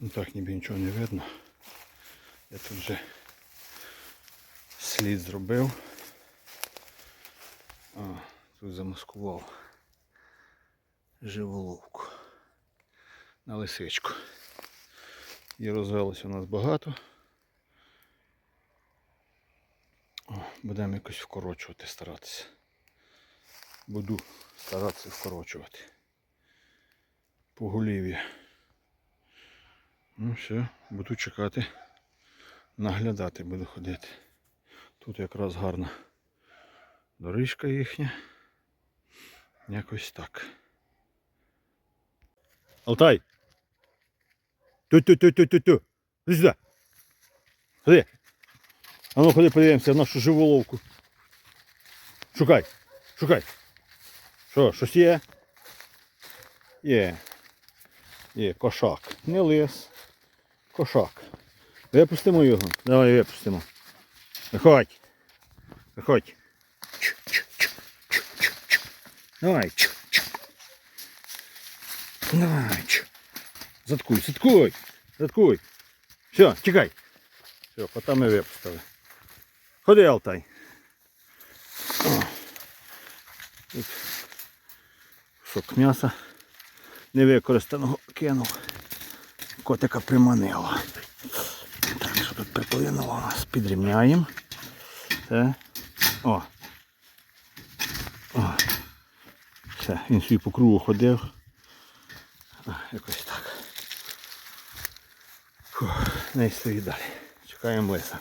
Ну так ніби нічого не видно. Я тут вже слід зробив. А, тут замаскував живоловку на лисичку. І розвелося у нас багато. О, будемо якось вкорочувати, старатися. Буду старатися вкорочувати. Поголів'я. Ну все, буду чекати. Наглядати буду ходити. Тут якраз гарна доріжка їхня. Якось так. Алтай! Ту-ту-ту-ту-ту-ту! Сюди! Ходи! А ну ходи подивимося нашу живу ловку. Шукай! Шукай! Що, щось є? Є. Є, кошак. Не лис. Кошак. Випустимо його. Давай випустимо. Виходь. Виходь. Давай. Давай. Заткуй, заткуй. Заткуй. Все, тікай. Все, кота ми випустили. Ходи, Алтай. О. М'яса невикористаного кинув. Котика приманила. Так, що тут приплинуло нас? Підрівняємо. Це. О. О. Все, він собі по кругу ходив. О, якось так. Фух, не стоїть далі. Чекаємо лиса.